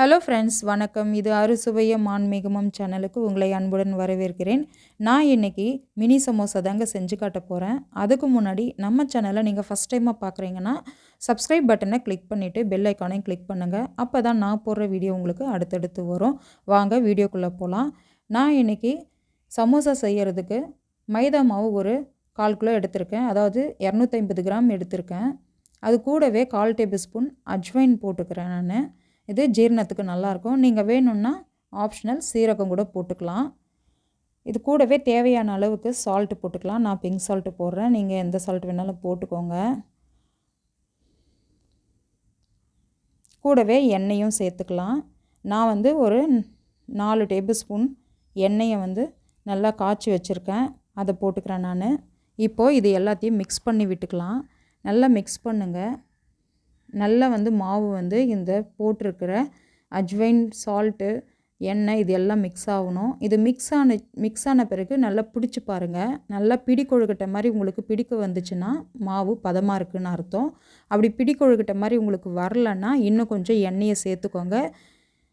Hello friends வணக்கம். இது அறுசுவைய மான்மீகமம் சேனலுக்கு உங்களை அன்புடன் வரவேற்கிறேன். நான் இன்னைக்கு மினி சமோசா தாங்க செஞ்சு காட்ட போகிறேன் அதுக்கு முன்னாடி நம்ம சேனலை நீங்கள் ஃபஸ்ட் டைமாக பார்க்குறீங்கன்னா சப்ஸ்கிரைப் பட்டனை கிளிக் பண்ணிவிட்டு பெல் ஐக்கானையும் கிளிக் பண்ணுங்கள் அப்போ தான் நான் போடுற வீடியோ உங்களுக்கு அடுத்தடுத்து வரும். வாங்க வீடியோக்குள்ளே போகலாம் நான் இன்னைக்கு சமோசா செய்கிறதுக்கு மைதா மாவு ஒரு கால் கிலோ எடுத்திருக்கேன். அதாவது இரநூத்தைம்பது கிராம் எடுத்திருக்கேன். அது கூடவே கால் டேபிள் ஸ்பூன் அஜ்வைன் போட்டுக்கிறேன் நான். இது ஜீரணத்துக்கு நல்லாயிருக்கும். நீங்கள் வேணும்னா ஆப்ஷனல் சீரகம் கூட போட்டுக்கலாம். இது கூடவே தேவையான அளவுக்கு சால்ட்டு போட்டுக்கலாம். நான் பிங்க் சால்ட்டு போடுறேன். நீங்கள் எந்த சால்ட் வேணாலும் போட்டுக்கோங்க. கூடவே எண்ணெயும் சேர்த்துக்கலாம். நான் வந்து ஒரு நாலு டேபிள் ஸ்பூன் எண்ணெயை வந்து நல்லா காய்ச்சி வச்சுருக்கேன். அதை போட்டுக்கிறேன் நான். இப்போது இது எல்லாத்தையும் மிக்ஸ் பண்ணி விட்டுக்கலாம். நல்லா மிக்ஸ் பண்ணுங்கள் நல்லா வந்து மாவு வந்து இந்த போட்டிருக்கிற அஜ்வைன் சால்ட்டு எண்ணெய் இது எல்லாம் மிக்ஸ் ஆகணும். இது மிக்ஸ் ஆன மிக்ஸ் ஆன பிறகு நல்லா பிடிச்சி பாருங்கள் நல்லா பிடி கொழுக்கட்டை மாதிரி உங்களுக்கு பிடிக்க வந்துச்சுன்னா மாவு பதமாக இருக்குதுன்னு அர்த்தம். அப்படி பிடி கொழுக்கட்டை மாதிரி உங்களுக்கு வரலன்னா இன்னும் கொஞ்சம் எண்ணெயை சேர்த்துக்கோங்க.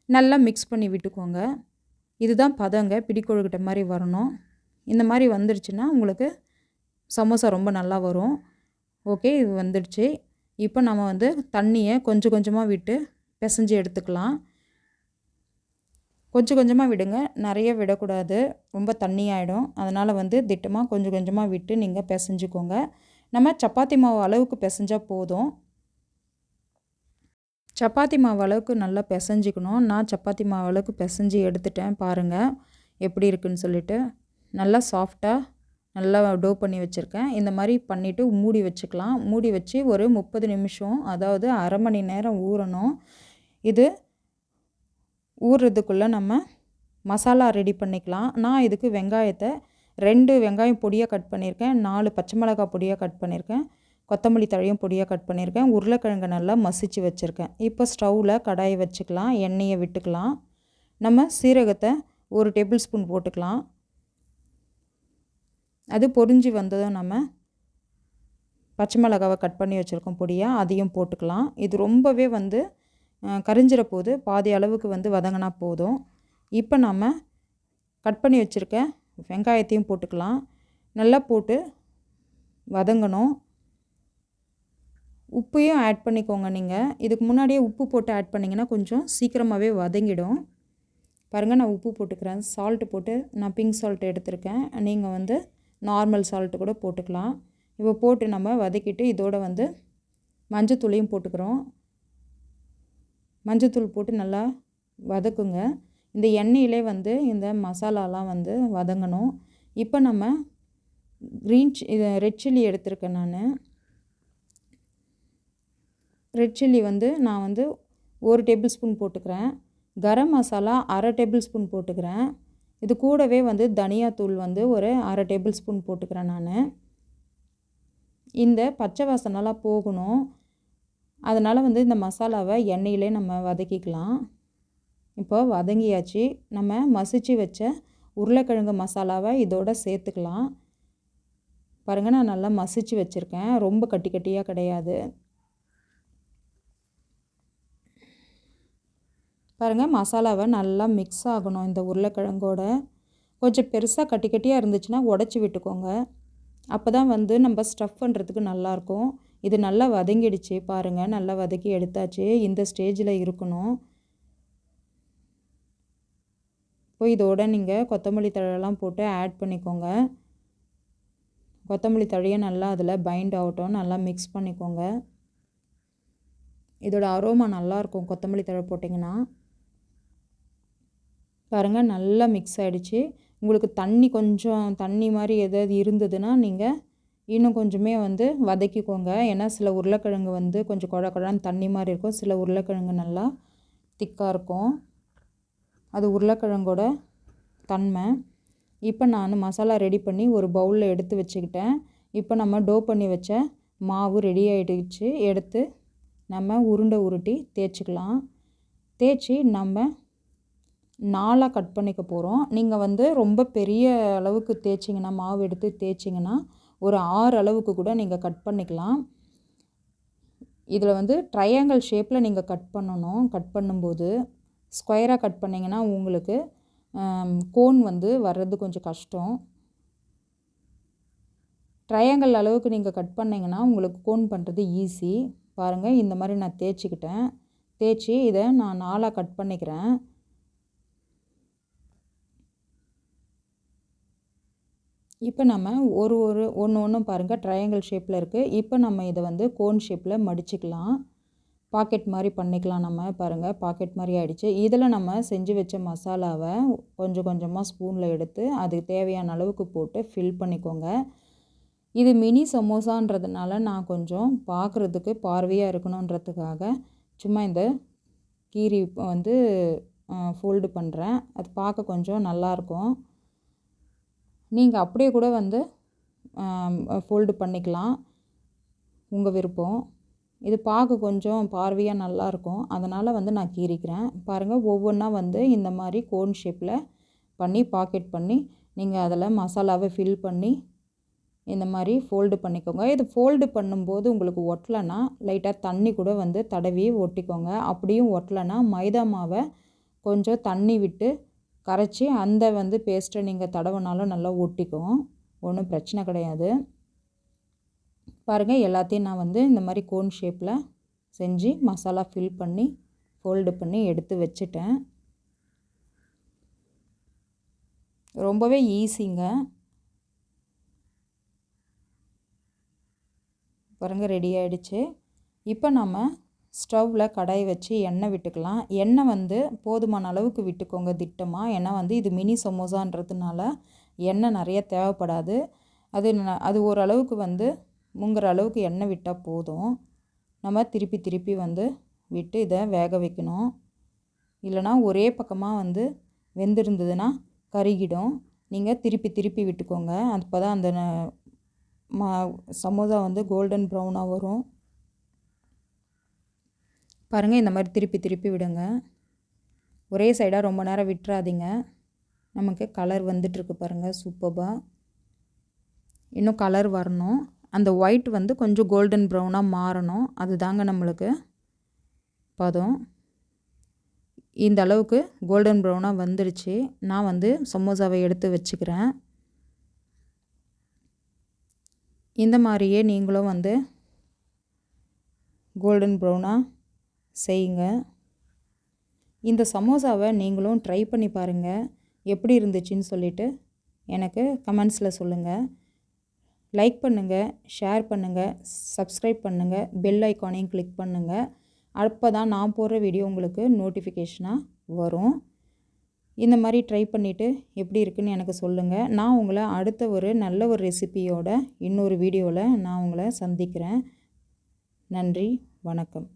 நல்லா மிக்ஸ் பண்ணி விட்டுக்கோங்க. இதுதான் பதங்க பிடி கொழுக்கட்டை மாதிரி வரணும். இந்த மாதிரி வந்துடுச்சுன்னா உங்களுக்கு சமோசா ரொம்ப நல்லா வரும். ஓகே இது வந்துடுச்சு. இப்போ நம்ம வந்து தண்ணியை கொஞ்சம் கொஞ்சமாக விட்டு பிசைஞ்சு எடுத்துக்கலாம். கொஞ்சம் கொஞ்சமாக விடுங்க. நிறைய விடக்கூடாது. ரொம்ப தண்ணி ஆகிடும் அதனால் வந்து திட்டமாக கொஞ்சம் கொஞ்சமாக விட்டு நீங்கள் பிசைஞ்சுக்கோங்க. நம்ம சப்பாத்தி மாவு அளவுக்கு பிசைஞ்சால் போதும். சப்பாத்தி மாவு அளவுக்கு நல்லா பிசைஞ்சிக்கணும். நான் சப்பாத்தி மாவு அளவுக்கு பிசைஞ்சு எடுத்துட்டேன் பாருங்கள் எப்படி இருக்குன்னு சொல்லிட்டு. நல்லா சாஃப்டாக நல்லா டோ பண்ணி வச்சுருக்கேன். இந்த மாதிரி பண்ணிவிட்டு மூடி வச்சுக்கலாம். மூடி வச்சு ஒரு முப்பது நிமிஷம் அதாவது அரை மணி நேரம் ஊறணும். இது ஊறுறதுக்குள்ளே நம்ம மசாலா ரெடி பண்ணிக்கலாம். நான் இதுக்கு வெங்காயத்தை ரெண்டு வெங்காயம் பொடியாக கட் பண்ணியிருக்கேன் நாலு பச்சை மிளகாய் பொடியாக கட் பண்ணியிருக்கேன் கொத்தமல்லி தழையும் பொடியாக கட் பண்ணியிருக்கேன் உருளைக்கிழங்கு நல்லா மசிச்சு வச்சுருக்கேன். இப்போ ஸ்டவ்வில் கடாயை வச்சுக்கலாம். எண்ணெயை விட்டுக்கலாம். நம்ம சீரகத்தை ஒரு டேபிள் ஸ்பூன் போட்டுக்கலாம். அது பொறிஞ்சி வந்ததும் நம்ம பச்சை மிளகாவை கட் பண்ணி வச்சுருக்கோம் பொடியாக அதையும் போட்டுக்கலாம். இது ரொம்பவே வந்து கரிஞ்சிற போது பாதி அளவுக்கு வந்து வதங்கினா போதும். இப்போ நம்ம கட் பண்ணி வச்சுருக்க வெங்காயத்தையும் போட்டுக்கலாம். நல்லா போட்டு வதங்கணும். உப்பையும் ஆட் பண்ணிக்கோங்க நீங்கள் இதுக்கு முன்னாடியே உப்பு போட்டு ஆட் பண்ணிங்கன்னா கொஞ்சம் சீக்கிரமாகவே வதங்கிடும். பாருங்கள் நான் உப்பு போட்டுக்கிறேன். சால்ட்டு போட்டு நான் பிங்க் சால்ட் எடுத்திருக்கேன். நீங்கள் வந்து நார்மல் சால்ட்டு கூட போட்டுக்கலாம். இப்போ போட்டு நம்ம வதக்கிட்டு இதோட வந்து மஞ்சத்தூளையும் போட்டுக்கிறோம். மஞ்சத்தூள் போட்டு நல்லா வதக்குங்க. இந்த எண்ணெயிலே வந்து இந்த மசாலாலாம் வந்து வதங்கணும். இப்போ நம்ம க்ரீன் இது ரெட் சில்லி எடுத்திருக்கேன் நான். ரெட் சில்லி வந்து நான் வந்து ஒரு டேபிள் ஸ்பூன் போட்டுக்கிறேன். கரம் மசாலா அரை டேபிள் ஸ்பூன் போட்டுக்கிறேன். இது கூடவே வந்து தனியாத்தூள் வந்து ஒரு அரை டேபிள் ஸ்பூன் போட்டுக்கிறேன் நான். இந்த பச்சை வாசனெல்லாம் போகணும். அதனால் வந்து இந்த மசாலாவை எண்ணெயிலே நம்ம வதக்கிக்கலாம். இப்போ வதங்கியாச்சு. நம்ம மசிச்சு வச்ச உருளைக்கிழங்கு மசாலாவை இதோட சேர்த்துக்கலாம். பாருங்கள் நான் நல்லா மசிச்சு வச்சுருக்கேன். ரொம்ப கட்டி கட்டியாக கிடையாது. பாருங்கள் மசாலாவை நல்லா மிக்ஸ் ஆகணும் இந்த உருளைக்கிழங்கோட. கொஞ்சம் பெருசாக கட்டி கட்டியாக இருந்துச்சுன்னா உடச்சி விட்டுக்கோங்க. அப்போ தான் வந்து நம்ம ஸ்டஃப் பண்ணுறதுக்கு நல்லாயிருக்கும். இது நல்லா வதங்கிடுச்சு பாருங்கள் நல்லா வதக்கி எடுத்தாச்சு. இந்த ஸ்டேஜில் இருக்கணும். இப்போ இதோட நீங்கள் கொத்தமல்லி தழையெல்லாம் போட்டு ஆட் பண்ணிக்கோங்க. கொத்தமல்லி தழையை நல்லா அதில் பைண்ட் ஆகட்டும் நல்லா மிக்ஸ் பண்ணிக்கோங்க. இதோட அரோமா நல்லாயிருக்கும். கொத்தமல்லி தழை போட்டிங்கன்னா. பாருங்கள் நல்லா மிக்ஸ் ஆகிடுச்சு உங்களுக்கு தண்ணி கொஞ்சம் தண்ணி மாதிரி எதாவது இருந்ததுன்னா நீங்கள் இன்னும் கொஞ்சமே வந்து வதக்கிக்கோங்க. ஏன்னா சில உருளைக்கிழங்கு வந்து கொஞ்சம் குழ குழான்னு தண்ணி மாதிரி இருக்கும். சில உருளைக்கிழங்கு நல்லா திக்காக இருக்கும். அது உருளைக்கிழங்கோட தன்மை. இப்போ நான் மசாலா ரெடி பண்ணி ஒரு பவுலில் எடுத்து வச்சுக்கிட்டேன். இப்போ நம்ம டோ பண்ணி வச்ச மாவு ரெடி ஆகிடுச்சு எடுத்து நம்ம உருண்டை உருட்டி தேய்ச்சிக்கலாம். தேய்ச்சி நம்ம நாலாக கட் பண்ணிக்க போகிறோம் நீங்கள் வந்து ரொம்ப பெரிய அளவுக்கு தேய்ச்சிங்கன்னா மாவு எடுத்து தேய்ச்சிங்கன்னா ஒரு ஆறு அளவுக்கு கூட நீங்கள் கட் பண்ணிக்கலாம். இதில் வந்து ட்ரையாங்கிள் ஷேப்பில் நீங்கள் கட் பண்ணணும். கட் பண்ணும்போது ஸ்கொயராக கட் பண்ணிங்கன்னா உங்களுக்கு கோன் வந்து வர்றது கொஞ்சம் கஷ்டம். ட்ரையாங்கல் அளவுக்கு நீங்கள் கட் பண்ணிங்கன்னா உங்களுக்கு கோன் பண்ணுறது ஈஸி பாருங்கள் இந்த மாதிரி நான் தேய்ச்சிக்கிட்டேன். தேய்ச்சி இதை நான் நாலாக கட் பண்ணிக்கிறேன். இப்போ நம்ம ஒரு ஒரு ஒன்று ஒன்றும் பாருங்கள் ட்ரையாங்கிள் ஷேப்பில் இருக்குது இப்போ நம்ம இதை வந்து கோன் ஷேப்பில் மடிச்சுக்கலாம். பாக்கெட் மாதிரி பண்ணிக்கலாம் நம்ம. பாருங்கள் பாக்கெட் மாதிரி ஆகிடுச்சு இதில் நம்ம செஞ்சு வச்ச மசாலாவை கொஞ்சம் கொஞ்சமாக ஸ்பூனில் எடுத்து அதுக்கு தேவையான அளவுக்கு போட்டு ஃபில் பண்ணிக்கோங்க. இது மினி சமோசான்றதுனால நான் கொஞ்சம் பார்க்குறதுக்கு பார்வையாக இருக்கணுன்றதுக்காக சும்மா இந்த கீரி வந்து ஃபோல்டு பண்ணுறேன் அது பார்க்க கொஞ்சம் நல்லாயிருக்கும் நீங்கள் அப்படியே கூட வந்து ஃபோல்டு பண்ணிக்கலாம். உங்கள் விருப்பம். இது பார்க்க கொஞ்சம் பார்வையாக நல்லாயிருக்கும் அதனால் வந்து நான் கீறிக்கிறேன். பாருங்கள் ஒவ்வொன்றா வந்து இந்த மாதிரி கோன் ஷேப்பில் பண்ணி பாக்கெட் பண்ணி நீங்கள் அதில் மசாலாவை ஃபில் பண்ணி இந்த மாதிரி ஃபோல்டு பண்ணிக்கோங்க. இது ஃபோல்டு பண்ணும்போது உங்களுக்கு ஒட்டலைன்னா லைட்டாக தண்ணி கூட வந்து தடவி ஒட்டிக்கோங்க. அப்படியும் ஒட்டலைன்னா மைதா மாவை கொஞ்சம் தண்ணி விட்டு கரைச்சி அந்த வந்து பேஸ்ட்டை நீங்கள் தடவுனாலும் நல்லா ஒட்டிக்கும். ஒன்றும் பிரச்சனை கிடையாது. பாருங்கள் எல்லாத்தையும் நான் வந்து இந்த மாதிரி கோன் ஷேப்பில் செஞ்சு மசாலா ஃபில் பண்ணி ஃபோல்டு பண்ணி எடுத்து வச்சுட்டேன். ரொம்பவே ஈஸிங்க பாருங்கள் ரெடி ஆகிடுச்சு இப்போ நம்ம ஸ்டவ்வில் கடாய் வச்சு எண்ணெய் விட்டுக்கலாம். எண்ணெய் வந்து போதுமான அளவுக்கு விட்டுக்கோங்க திட்டமாக ஏன்னா வந்து இது மினி சமோசான்றதுனால எண்ணெய் நிறைய தேவைப்படாது. அது அது ஓரளவுக்கு வந்து முங்குற அளவுக்கு எண்ணெய் விட்டால் போதும். நம்ம திருப்பி திருப்பி வந்து விட்டு இதை வேக வைக்கணும். இல்லைனா ஒரே பக்கமாக வந்து வெந்திருந்ததுன்னா கருகிடும். நீங்கள் திருப்பி திருப்பி விட்டுக்கோங்க. அப்போ தான் அந்த மா சமோசா வந்து கோல்டன் ப்ரௌனாக வரும். பாருங்கள் இந்த மாதிரி திருப்பி திருப்பி விடுங்க. ஒரே சைடாக ரொம்ப நேரம் விட்டுறாதீங்க. நமக்கு கலர் வந்துட்டுருக்கு பாருங்கள் சூப்பராக இன்னும் கலர் வரணும். அந்த ஒயிட் வந்து கொஞ்சம் கோல்டன் ப்ரௌனாக மாறணும். அது தாங்க நம்மளுக்கு பதம். இந்த அளவுக்கு கோல்டன் ப்ரௌனாக வந்துடுச்சு நான் வந்து சமோசாவை எடுத்து வச்சுக்கிறேன். இந்த மாதிரியே நீங்களும் வந்து கோல்டன் ப்ரௌனாக செய்யுங்க. இந்த சமோசாவை நீங்களும் ட்ரை பண்ணி பாருங்கள் எப்படி இருந்துச்சுன்னு சொல்லிவிட்டு எனக்கு கமெண்ட்ஸில் சொல்லுங்கள் லைக் பண்ணுங்கள் ஷேர் பண்ணுங்கள் சப்ஸ்கிரைப் பண்ணுங்கள் பெல் ஐக்கானையும் கிளிக் பண்ணுங்கள் அப்போ தான் நான் போடுற வீடியோ உங்களுக்கு நோட்டிஃபிகேஷனாக வரும். இந்த மாதிரி ட்ரை பண்ணிவிட்டு எப்படி இருக்குன்னு எனக்கு சொல்லுங்கள் நான் உங்களை அடுத்த ஒரு நல்ல ஒரு ரெசிபியோட இன்னொரு வீடியோவில் நான் உங்களை சந்திக்கிறேன். நன்றி வணக்கம்.